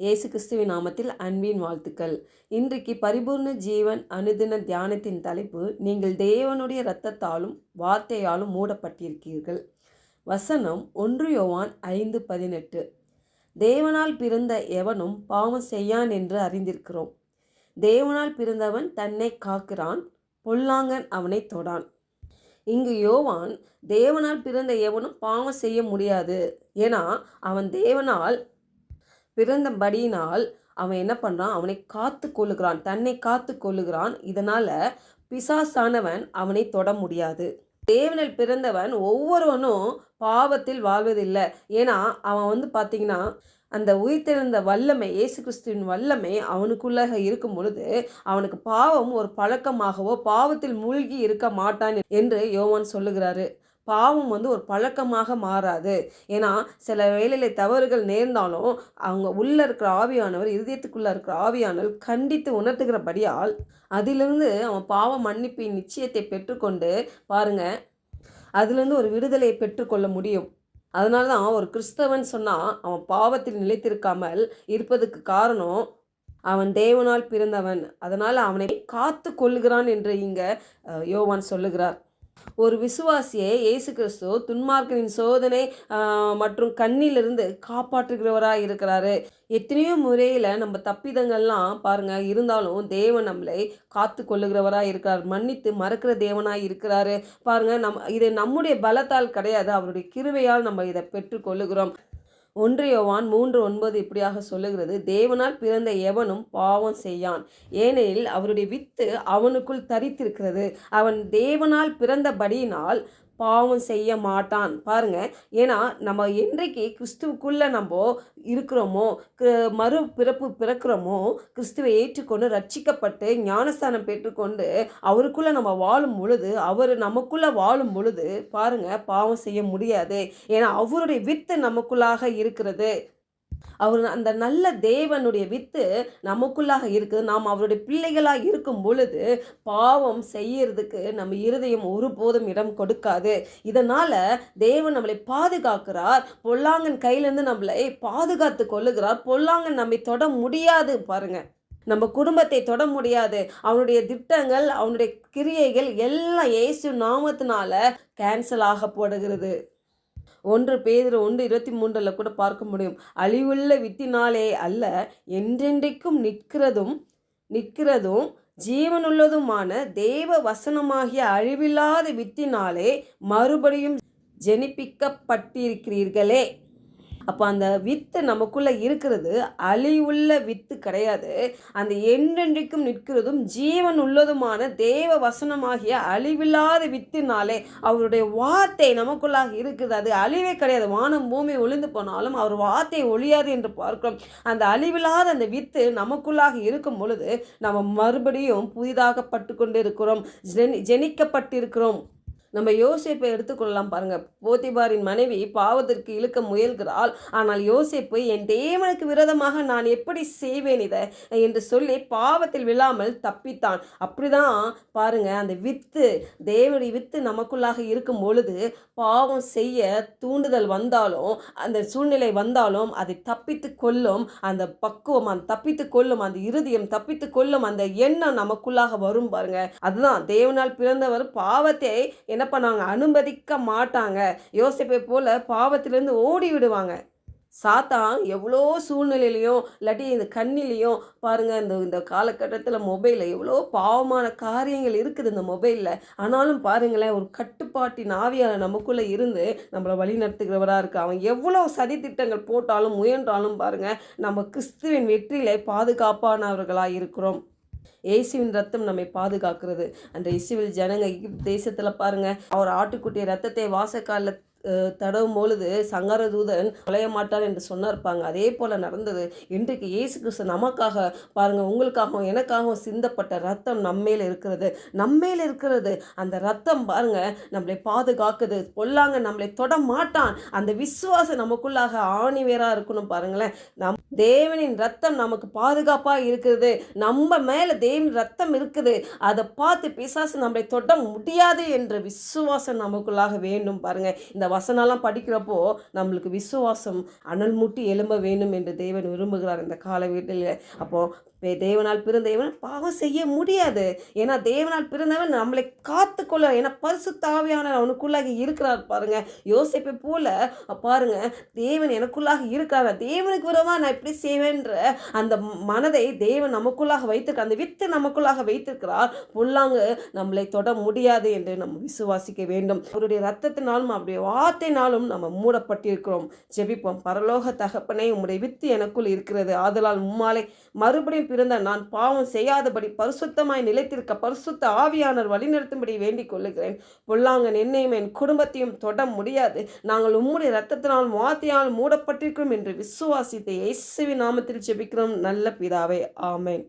இயேசு கிறிஸ்துவின் நாமத்தில் அன்பின் வாழ்த்துக்கள். இன்றைக்கு பரிபூர்ண ஜீவன் அனுதின தியானத்தின் தலைப்பு நீங்கள் தேவனுடைய இரத்தத்தாலும் வார்த்தையாலும் மூடப்பட்டிருக்கிறீர்கள். வசனம் ஒன்று யோவான் ஐந்து பதினெட்டு. தேவனால் பிறந்த எவனும் பாவம் செய்யான் என்று அறிந்திருக்கிறோம். தேவனால் பிறந்தவன் தன்னை காக்கிறான் பொல்லாங்கன் அவனை தொடான். இங்கு யோவான் தேவனால் பிறந்த எவனும் பாவம் செய்ய முடியாது. ஏன்னா அவன் தேவனால் பிறந்தபடியினால் அவன் என்ன பண்ணுறான் அவனை காத்து கொள்ளுகிறான். தன்னை காத்து கொள்ளுகிறான். இதனால் பிசாசானவன் அவனை தொட முடியாது. தேவனில் பிறந்தவன் ஒவ்வொருவனும் பாவத்தில் வாழ்வதில்லை. ஏன்னா அவன் வந்து பார்த்தீங்கன்னா அந்த உயிர்த்தெழுந்த வல்லமை இயேசு கிறிஸ்துவின் வல்லமை அவனுக்குள்ளாக இருக்கும் பொழுது அவனுக்கு பாவம் ஒரு பழக்கமாகவோ பாவத்தில் மூழ்கி இருக்க மாட்டான் என்று யோவான் சொல்லுகிறாரு. பாவம் வந்து ஒரு பழக்கமாக மாறாது. ஏன்னா சில வேலையில் தவறுகள் நேர்ந்தாலும் அவங்க உள்ளே இருக்கிற ஆவியானவர் இருதயத்துக்குள்ளே இருக்கிற ஆவியானவர் கண்டித்து உணர்த்துகிறபடியால் அதிலிருந்து அவன் பாவ மன்னிப்பின் நிச்சயத்தை பெற்றுக்கொண்டு பாருங்க அதுலேருந்து ஒரு விடுதலையை பெற்றுக்கொள்ள முடியும். அதனால தான் ஒரு கிறிஸ்தவன் சொன்னால் அவன் பாவத்தில் நிலைத்திருக்காமல் இருப்பதுக்கு காரணம் அவன் தேவனால் பிறந்தவன். அதனால் அவனை காத்து கொள்ளுகிறான் என்று இங்கே யோவான் சொல்லுகிறார். ஒரு விசுவாசியை இயேசு கிறிஸ்து துன்மார்க்கனின் சோதனை மற்றும் கண்ணிலிருந்து காப்பாற்றுகிறவராக இருக்கிறாரு. எத்தனையோ முறையில் நம்ம தப்பிதங்கள்லாம் பாருங்கள் இருந்தாலும் தேவன் நம்மளை காத்து கொள்ளுகிறவராக இருக்கிறார். மன்னித்து மறக்கிற தேவனாக இருக்கிறாரு. பாருங்க நம் இது நம்முடைய பலத்தால் கிடையாது அவருடைய கிருவையால் நம்ம இதை பெற்றுக்கொள்ளுகிறோம். ஒன்று யோவான் மூன்று ஒன்பது இப்படியாக சொல்லுகிறது தேவனால் பிறந்த எவனும் பாவம் செய்யான். ஏனெனில் அவருடைய வித்து அவனுக்குள் தரித்திருக்கிறது. அவன் தேவனால் பிறந்தபடியினால் பாவம் செய்ய மாட்டான். பாருங்க ஏன்னா நம்ம என்றைக்கு கிறிஸ்துவுக்குள்ளே நம்ம இருக்கிறோமோ மறு பிறப்பு பிறக்கிறோமோ கிறிஸ்துவை ஏற்றுக்கொண்டு ரட்சிக்கப்பட்டு ஞானஸ்தானம் பெற்றுக்கொண்டு அவருக்குள்ளே நம்ம வாழும் பொழுது அவர் நமக்குள்ளே வாழும் பொழுது பாருங்க பாவம் செய்ய முடியாது. ஏன்னா அவருடைய வித்து நமக்குள்ளாக இருக்கிறது. அவர் அந்த நல்ல தேவனுடைய வித்து நமக்குள்ளாக இருக்குது. நாம் அவருடைய பிள்ளைகளாக இருக்கும் பொழுது பாவம் செய்யறதுக்கு நம்ம இருதயம் ஒருபோதும் இடம் கொடுக்காது. இதனால தேவன் நம்மளை பாதுகாக்கிறார். பொல்லாங்கன் கையிலேருந்து நம்மளை பாதுகாத்து கொள்ளுகிறார். பொல்லாங்கன் நம்மை தொட முடியாது பாருங்க. நம்ம குடும்பத்தை தொட முடியாது. அவனுடைய திட்டங்கள் அவனுடைய கிரியைகள் எல்லாம் இயேசு நாமத்தினால கேன்சல் ஆகப்படுகிறது ஒன்று பேதுரு ஒன்று இருபத்தி மூன்றில் கூட பார்க்க முடியும். அழிவுள்ள வித்தினாலே அல்ல என்றென்றைக்கும் நிற்கிறதும் நிற்கிறதும் ஜீவனுள்ளதுமான தேவ வசனமாகிய அழிவில்லாத வித்தினாலே மறுபடியும் ஜெனிப்பிக்கப்பட்டிருக்கிறீர்களே. அப்போ அந்த வித்து நமக்குள்ளே இருக்கிறது அழிவுள்ள வித்து கிடையாது. அந்த என்றென்றைக்கும் நிற்கிறதும் ஜீவன் உள்ளதுமான தேவ வசனமாகிய அழிவில்லாத வித்துனாலே அவருடைய வார்த்தை நமக்குள்ளாக இருக்குது. அது அழிவே கிடையாது. வானம் பூமி ஒளிந்து போனாலும் அவர் வார்த்தை ஒழியாது என்று பார்க்கிறோம். அந்த அழிவில்லாத அந்த வித்து நமக்குள்ளாக இருக்கும் பொழுது நம்ம மறுபடியும் புதிதாக பட்டு கொண்டு இருக்கிறோம் ஜெனி ஜெனிக்கப்பட்டிருக்கிறோம். நம்ம யோசேப்பை எடுத்துக்கொள்ளலாம் பாருங்க. போத்திபாரின் மனைவி பாவத்திற்கு இழுக்க முயல்கிறாள். ஆனால் யோசேப்பு என் தேவனுக்கு விரோதமாக நான் எப்படி செய்வேன் இதை? என்று சொல்லி பாவத்தில் விழாமல் தப்பித்தான். அப்படிதான் பாருங்க அந்த வித்து தேவனுடைய வித்து நமக்குள்ளாக இருக்கும் பொழுது பாவம் செய்ய தூண்டுதல் வந்தாலும் அந்த சூழ்நிலை வந்தாலும் அதை தப்பித்து கொள்ளும் அந்த பக்குவம் அந்த தப்பித்து கொள்ளும் அந்த இருதயம் தப்பித்து கொள்ளும் அந்த எண்ணம் நமக்குள்ளாக வரும் பாருங்க. அதுதான் தேவனால் பிறந்தவர் பாவத்தை என்ன பண்ணுவாங்க? அனுமதிக்க மாட்டாங்க. யோசிப்பை போல் பாவத்திலேருந்து ஓடி விடுவாங்க. சாத்தான் எவ்வளோ சூழ்நிலையிலையும் இல்லாட்டி இந்த கண்ணிலையும் பாருங்கள் இந்த இந்த காலகட்டத்தில் மொபைலில் எவ்வளோ பாவமான காரியங்கள் இருக்குது இந்த மொபைலில் ஆனாலும் பாருங்களேன் ஒரு கட்டுப்பாட்டின் ஆவியால் நமக்குள்ளே இருந்து நம்மளை வழி நடத்துகிறவராக இருக்குது அவன் எவ்வளோ சதி திட்டங்கள் போட்டாலும் முயன்றாலும் பாருங்கள் நம்ம கிறிஸ்துவின் வெற்றியிலே பாதுகாப்பானவர்களாக இருக்கிறோம். இயேசுவின் ரத்தம் நம்மை பாதுகாக்கிறது. அந்த இயேசுவில் ஜனங்க தேசத்தில் பாருங்க அவர் ஆட்டுக்குட்டிய ரத்தத்தை வாசக்காலில் தடவும் பொழுது சங்கரதூதன் தூதன் மாட்டான் மாட்டார் என்று சொன்னார்ப்பாங்க. அதே போல் நடந்தது. இன்றைக்கு இயேசு கிறிஸ்து நமக்காக பாருங்க உங்களுக்காகவும் எனக்காகவும் சிந்தப்பட்ட ரத்தம் நம்மேல இருக்கிறது. நம்மேல இருக்கிறது. அந்த ரத்தம் பாருங்க நம்மளை பாதுகாக்குது. பொல்லாங்க நம்மளை தொட மாட்டான். அந்த விசுவாசம் நமக்குள்ளாக ஆணிவேராக இருக்கணும் பாருங்களேன். நம் தேவனின் ரத்தம் நமக்கு பாதுகாப்பாக இருக்கிறது. நம்ம மேலே தேவன் ரத்தம் இருக்குது. அதை பார்த்து பிசாசு நம்மளை தொட முடியாது என்ற விசுவாசம் நமக்குள்ளாக வேண்டும் பாருங்க. இந்த வசனம்லாம் படிக்கிறப்போ நம்மளுக்கு விசுவாசம் அனல் மூட்டி எழும்ப வேண்டும் என்று தேவன் விரும்புகிறார் இந்த கால வீட்டில் அப்போது தேவனால் பிறந்தவன் பாவம் செய்ய முடியாது. ஏன்னா தேவனால் பிறந்தவன் நம்மளை காத்துக்கொள்ள ஏன்னா பரிசுத்தாவியான அவனுக்குள்ளாக இருக்கிறார் பாருங்க. யோசிப்பை போல பாருங்க தேவன் எனக்குள்ளாக இருக்காங்க தேவனுக்கு விரோதமாக நான் எப்படி செய்வேன்ற அந்த மனதை தேவன் நமக்குள்ளாக வைத்திருக்க அந்த வித்து நமக்குள்ளாக வைத்திருக்கிறார். புல்லாங்கு நம்மளை தொட முடியாது என்று நம்ம விசுவாசிக்க வேண்டும். அவருடைய ரத்தத்தினாலும் அவருடைய வார்த்தையினாலும் நம்ம மூடப்பட்டிருக்கிறோம். ஜெபிப்போம். பரலோக தகப்பனே உம்முடைய வித்து எனக்குள் இருக்கிறது. ஆதலால் உம்மாலை மறுபடியும் பிறந்த நான் பாவம் செய்யாதபடி பரிசுத்தமாய் நிலைத்திருக்க பரிசுத்த ஆவியானர் வழிநடத்தும்படி வேண்டிக் கொள்ளுகிறேன். பொல்லாங்கன் என்னையும் என் குடும்பத்தையும் தொட முடியாது. நாங்கள் உம்முடைய ரத்தத்தினால் வார்த்தையால் மூடப்பட்டிருக்கிறோம் என்று விசுவாசித்த இயேசுவின் நாமத்தில் ஜெபிக்கிறோம். நல்ல பிதாவே ஆமேன்.